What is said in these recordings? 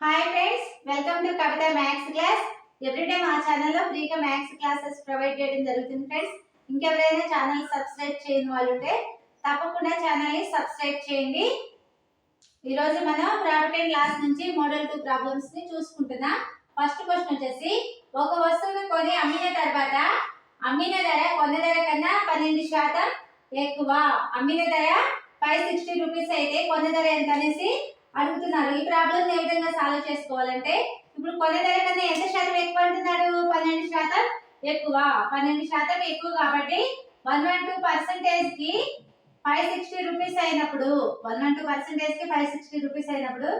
Hi friends welcome to Kavitha maths class every day మా ఛానల్లో ఫ్రీగా మ్యాథ్స్ క్లాసెస్ ప్రొవైడ్ చేయడం జరుగుతుంది ఫ్రెండ్స్ ఇంకెవరైనా ఛానల్ సబ్స్క్రైబ్ చేయని వాళ్ళు ఉంటే తప్పకుండా ఛానల్ని సబ్స్క్రైబ్ చేయండి. ఈరోజు మనం ప్రాపర్టీ క్లాస్ నుంచి మోడల్ టూ ప్రాబ్లమ్స్ని చూసుకుంటున్నాం. ఫస్ట్ క్వశ్చన్ వచ్చేసి ఒక వస్తువును కొని అమ్మిన తర్వాత అమ్మిన ధర కొన్న ధర కన్నా పన్నెండు శాతం ఎక్కువ. అమ్మిన ధర ఫైవ్ సిక్స్టీ రూపీస్ అయితే కొన్న ధర ఎంత అనేసి అడుగుతున్నారు. ఈ ప్రాబ్లం ఏ విధంగా సాల్వ్ చేసుకోవాలంటే ఇప్పుడు కొన్న ధర కన్నా ఎంత శాతం ఎక్కువ అంటున్నాడు పన్నెండు శాతం ఎక్కువ. పన్నెండు శాతం ఎక్కువ కాబట్టి వన్ వన్ టూ పర్సెంటేజ్కి ఫైవ్ సిక్స్టీ రూపీస్ అయినప్పుడు వన్ వన్ టూ పర్సెంటేజ్కి ఫైవ్ సిక్స్టీ రూపీస్ అయినప్పుడు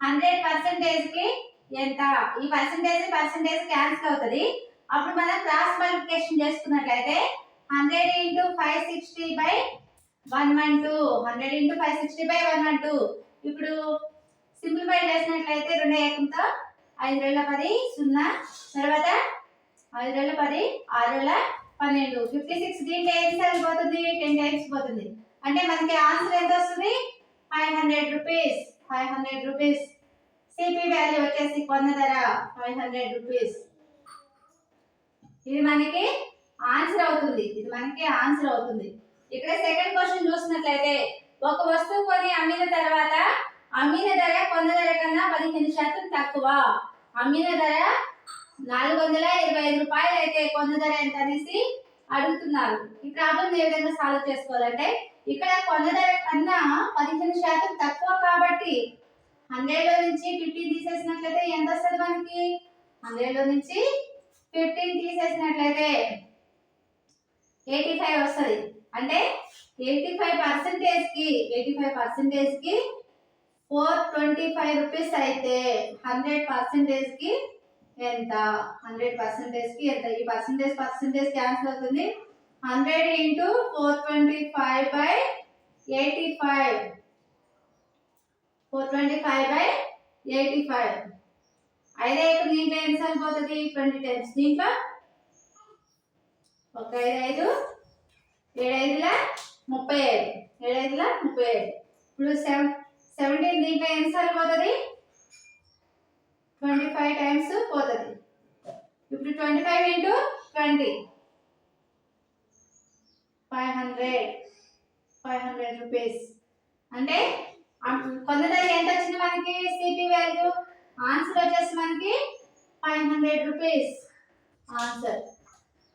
హండ్రెడ్ పర్సెంటేజ్కి ఎంత? ఈ పర్సెంటేజ్ పర్సెంటేజ్ క్యాన్సిల్ అవుతుంది. అప్పుడు మనం క్రాస్ మల్టిప్లికేషన్ చేసుకున్నట్లయితే hundred into five sixty by one one two hundred into five sixty by one one two ఇప్పుడు సింప్లిఫై చేసినట్లయితే రెండు ఏకంతో ఐదు వేల పది సున్నా తర్వాత ఐదు వేల పది ఆరు వేల పన్నెండు. ఫిఫ్టీ సిక్స్ దీంట్లో ఏం అయిపోతుంది టెన్ టైమ్స్ పోతుంది. అంటే మనకి ఆన్సర్ ఎంత వస్తుంది? Five hundred rupees five hundred rupees CP value వచ్చేసి కొన్న ధర ఫైవ్ హండ్రెడ్ రూపీస్ ఇది మనకి ఆన్సర్ అవుతుంది. ఇది మనకి ఆన్సర్ అవుతుంది. ఇక్కడ సెకండ్ క్వశ్చన్ చూసినట్లయితే ఒక వస్తువు కొని అమ్మిన తర్వాత అమ్మిన ధర కొన్న ధర కన్నా పదిహేను శాతం తక్కువ. అమ్మిన ధర నాలుగు వందల ఇరవై ఐదు రూపాయలు అయితే కొన్న ధర ఎంత అనేసి అడుగుతున్నారు. ఈ ప్రాబ్లం ఏ విధంగా సాల్వ్ చేసుకోవాలంటే ఇక్కడ కొన్న ధర కన్నా పదిహేను శాతం తక్కువ కాబట్టి హండ్రెడ్లో నుంచి ఫిఫ్టీన్ తీసేసినట్లయితే ఎంత వస్తుంది మనకి? హండ్రెడ్లో నుంచి ఫిఫ్టీన్ తీసేసినట్లయితే ఎయిటీ ఫైవ్ వస్తుంది. అంటే ఎయిటీ ఫైవ్ పర్సెంటేజ్కి ఎయిటీ ఫైవ్ పర్సెంటేజ్కి ఫోర్ ట్వంటీ ఫైవ్ రూపీస్ అయితే హండ్రెడ్ పర్సెంటేజ్కి ఎంత? హండ్రెడ్ పర్సెంటేజ్కి ఎంత? ఈ పర్సెంటేజ్ పర్సెంటేజ్ క్యాన్సిల్ అవుతుంది. Hundred into four twenty five by eighty five four twenty five by eighty five ఐదు ఐదు దీంట్లో ఎన్నిసార్లు పోతుంది? ట్వంటీ టైమ్స్ దీంట్లో ఒక ఐదు ఐదు ఏడైదుల? ముప్పై ఐదు ఏడు ముప్పై ఐదు ఇప్పుడు సెవెన్ సెవెంటీన్ దీంట్లో ఎన్నిసార్లు పోతుంది? ట్వంటీ ఫైవ్ టైమ్స్ పోతుంది. ఇప్పుడు twenty five into twenty. Five hundred. Five hundred rupees. అంటే కొంత ఎంత వచ్చింది మనకి? CP value. ఆన్సర్ వచ్చేసి మనకి five hundred rupees. Answer.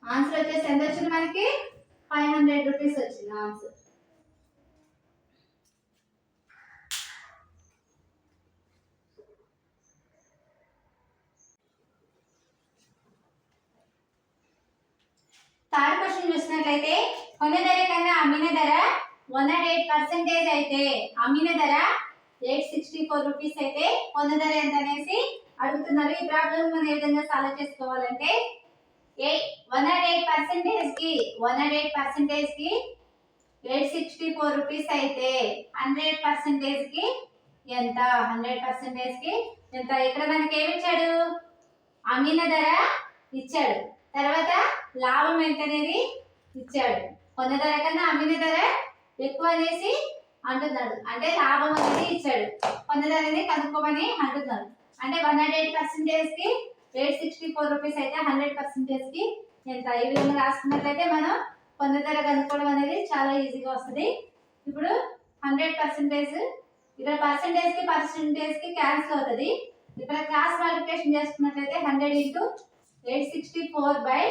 Answer వచ్చేసి ఎంత వచ్చింది మనకి? ఫైవ్ హండ్రెడ్ రూపీస్ వచ్చింది ఆన్సర్. థర్డ్ క్వశ్చన్ చూసినట్లయితే కొన్న ధర కన్నా అమ్మిన ధర వన్ అండ్ ఎయిట్ పర్సెంటేజ్ అయితే అమ్మిన ధర ఎయిట్ సిక్స్టీ ఫోర్ రూపీస్ అయితే కొన్న ధర ఎంత అనేసి అడుగుతున్నారు. ఈ ప్రాబ్లం మనం ఏ విధంగా సాల్వ్ చేసుకోవాలంటే వన్ నాట్ ఎయిట్ పర్సెంటేజ్కి వన్ నాట్ ఎయిట్ పర్సెంటేజ్కి ఎయిట్ సిక్స్టీ ఫోర్ రూపీస్ అయితే హండ్రెడ్ పర్సెంటేజ్కి ఎంత? హండ్రెడ్ పర్సెంటేజ్కి ఎంత? ఇక్కడ మనకి ఏమి ఇచ్చాడు అమ్మిన ధర ఇచ్చాడు. తర్వాత లాభం ఎంత అనేది ఇచ్చాడు. కొన్న ధర కన్నా అమ్మిన ధర ఎక్కువ అనేసి అంటున్నాడు. అంటే లాభం అనేది ఇచ్చాడు. కొన్న ధర అనేది కనుక్కోమని అంటున్నాడు. అంటే వన్ నాట్ ఎయిట్ పర్సెంటేజ్కి ఎయిట్ సిక్స్టీ ఫోర్ రూపీస్ అయితే హండ్రెడ్ పర్సెంటేజ్కి ఎంత? ఈ విధంగా రాసుకున్నట్లయితే మనం కొన్న ధర కనుక్కోవడం అనేది చాలా ఈజీగా వస్తుంది. ఇప్పుడు హండ్రెడ్ పర్సెంటేజ్ ఇక్కడ పర్సెంటేజ్కి పర్సెంటేజ్కి క్యాన్సిల్ అవుతుంది. ఇక్కడ క్లాస్ మల్టిప్లికేషన్ చేసుకున్నట్లయితే hundred into eight sixty four by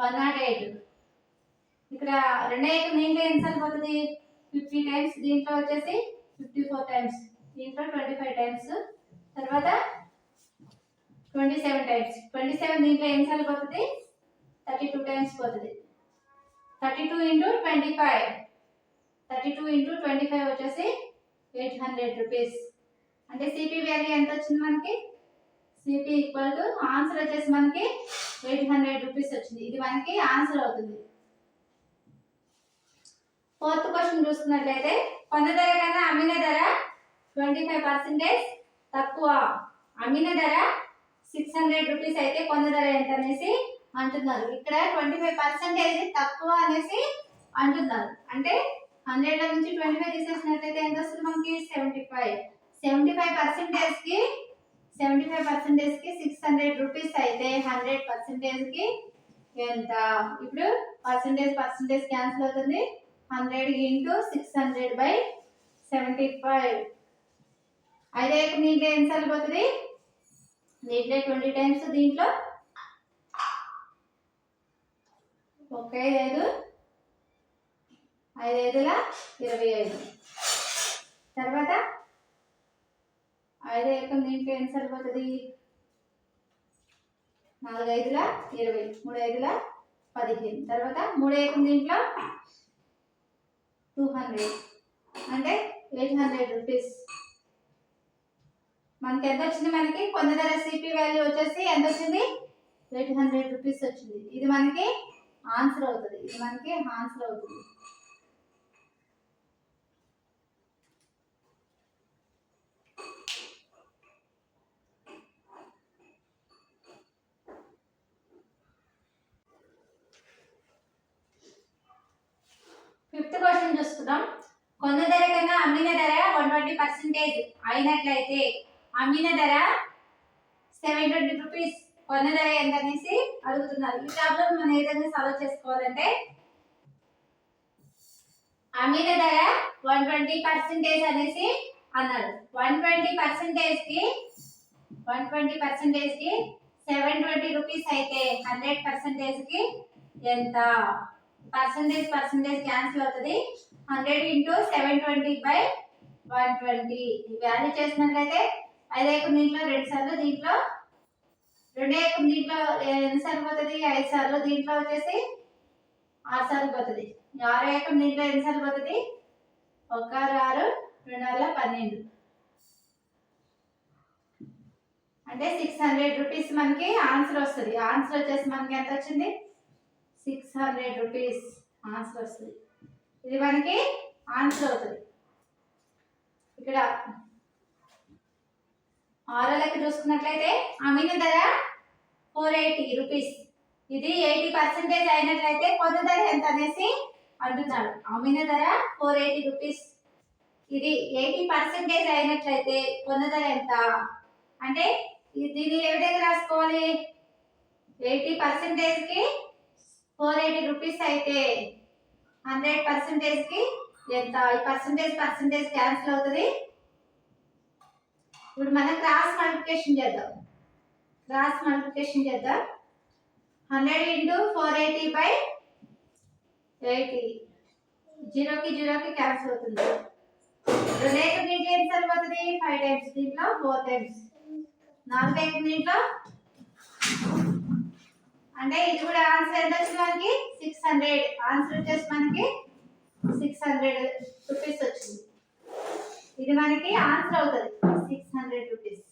one nought eight ఇక్కడ రెండో ఎకరం దీంట్లో ఎన్నిసార్లు పోతుంది ఫిఫ్టీ టైమ్స్ దీంట్లో వచ్చేసి ఫిఫ్టీ ఫోర్ టైమ్స్ దీంట్లో ట్వంటీ ఫైవ్ టైమ్స్ తర్వాత twenty seven times twenty seven దీంట్లో ఎన్నిసార్లు పోతుంది థర్టీ టూ టైమ్స్ పోతుంది. Thirty two into twenty five thirty two into twenty five వచ్చేసి ఎయిట్ హండ్రెడ్ రూపీస్ అంటే సిపి వాల్యూ ఎంత వచ్చింది మనకి? సిపి ఈక్వల్ టు ఆన్సర్ వచ్చేసి మనకి ఎయిట్ హండ్రెడ్ రూపీస్ వచ్చింది. ఇది మనకి ఆన్సర్ అవుతుంది. ఫోర్త్ క్వశ్చన్ చూసుకున్నట్లయితే కొన్న ధర కన్నా అమ్మిన ధర ట్వంటీ ఫైవ్ పర్సెంటేజ్ తక్కువ. అమ్మిన ధర సిక్స్ హండ్రెడ్ రూపీస్ అయితే కొన్న ధర ఎంత అనేసి అంటున్నారు. ఇక్కడ ట్వంటీ ఫైవ్ పర్సెంటేజ్ తక్కువ అనేసి అంటున్నారు. అంటే హండ్రెడ్ నుంచి ట్వంటీ ఫైవ్ తీసేసినట్లయితే ఎంత వస్తుంది మనకి? సెవెంటీ ఫైవ్ సెవెంటీ ఫైవ్ పర్సెంటేజ్కి సెవెంటీ ఫైవ్ పర్సెంటేజ్కి సిక్స్ హండ్రెడ్ రూపీస్ అయితే హండ్రెడ్ పర్సెంటేజ్కి ఎంత? ఇప్పుడు పర్సెంటేజ్ పర్సెంటేజ్ క్యాన్సిల్ అవుతుంది. Hundred into six hundred by seventy five అయితే మీకు ఏం సరిపోతుంది? దీంట్లో ట్వంటీ టైమ్స్ దీంట్లో. ఒక ఐదు ఐదు ఐదుల ఇరవై ఐదు. తర్వాత ఐదు ఏకం దీంట్లో ఎన్ని సరిపోతుంది? నాలుగు ఐదుల ఇరవై మూడు ఐదుల పదిహేను. తర్వాత మూడు ఏకం దీంట్లో టూ హండ్రెడ్. అంటే ఎయిట్ హండ్రెడ్ రూపీస్. మనకి ఎంత వచ్చింది మనకి? కొన్న ధర సిపి వాల్యూ వచ్చేసి ఎంత వచ్చింది ఎయిట్ హండ్రెడ్ రూపీస్ వచ్చింది. ఇది మనకి ఆన్సర్ అవుతుంది. ఇది మనకి ఆన్సర్ అవుతుంది. ఫిఫ్త్ క్వశ్చన్ చూస్తున్నాం కొన్న ధర కన్నా అమ్మిన ధర వన్ ట్వంటీ పర్సెంటేజ్ అయినట్లయితే అమ్మిన ధర సెవెన్ ట్వంటీ రూపీస్ కొన్న ధర ఎంత అనేసి అడుగుతున్నారు. ఈ ప్రాబ్లం మనం ఏ విధంగా సాల్వ్ చేసుకోవాలంటే అమ్మిన ధర వన్ ట్వంటీ పర్సెంటేజ్ అనేసి అన్నారు. వన్ ట్వంటీ పర్సెంటేజ్కి వన్ ట్వంటీ పర్సెంటేజ్కి సెవెన్ ట్వంటీ రూపీస్ అయితే హండ్రెడ్ పర్సెంటేజ్కి ఎంత? పర్సెంటేజ్ పర్సెంటేజ్ క్యాన్సిల్ అవుతుంది. Hundred into seven twenty by one twenty value చేసినట్లయితే ఐదు ఏకం దీంట్లో రెండు సార్లు దీంట్లో రెండు ఏకం దీంట్లో ఎన్ని సార్లు పోతుంది? ఐదు సార్లు దీంట్లో వచ్చేసి ఆరు సార్లు పోతుంది. ఆరు ఏకం దీంట్లో ఎన్ని సార్లు పోతుంది? ఒక ఆరు ఆరు రెండు ఆరుల పన్నెండు. అంటే సిక్స్ హండ్రెడ్ రూపీస్ మనకి ఆన్సర్ వస్తుంది. ఆన్సర్ వచ్చేసి మనకి ఎంత వచ్చింది? సిక్స్ హండ్రెడ్ రూపీస్ ఆన్సర్ వస్తుంది. ఇది మనకి ఆన్సర్ అవుతుంది. ఇక్కడ ఆరో లెక్క చూసుకున్నట్లయితే అమ్మిన ధర ఫోర్ ఎయిటీ రూపీస్ ఇది ఎయిటీ పర్సెంటేజ్ అయినట్లయితే కొత్త ధర ఎంత అనేసి అంటున్నాడు అమ్మిన ధర ఫోర్ ఎయిటీ రూపీస్ ఇది ఎయిటీ పర్సెంటేజ్ అయినట్లయితే కొన్న ధర ఎంత? అంటే దీన్ని ఏ విధంగా రాసుకోవాలి? ఎయిటీ పర్సెంటేజ్కి ఫోర్ ఎయిటీ రూపీస్ అయితే హండ్రెడ్ పర్సెంటేజ్కి ఎంత? ఈ పర్సెంటేజ్ పర్సెంటేజ్ క్యాన్సిల్ అవుతుంది. ఇప్పుడు మనం క్రాస్ మల్టిప్లికేషన్ చేద్దాం. క్రాస్ మల్టిప్లికేషన్ చేద్దాం. Hundred into four eighty by eighty. జీరోకి జీరోకి క్యాన్సిల్ అవుతుంది. రెండు ఏకం దీంట్లో సరిపోతుంది. ఫైవ్ టైమ్స్ దీంట్లో ఫోర్ టైమ్స్. నాలుగు ఏకం దీంట్లో. అంటే ఇది కూడా ఆన్సర్ ఎంత వచ్చింది మనకి? Six hundred. ఆన్సర్ వచ్చేసి మనకి సిక్స్ హండ్రెడ్ రూపీస్ వచ్చింది. ఇది మనకి ఆన్సర్ అవుతుంది. Six hundred rupees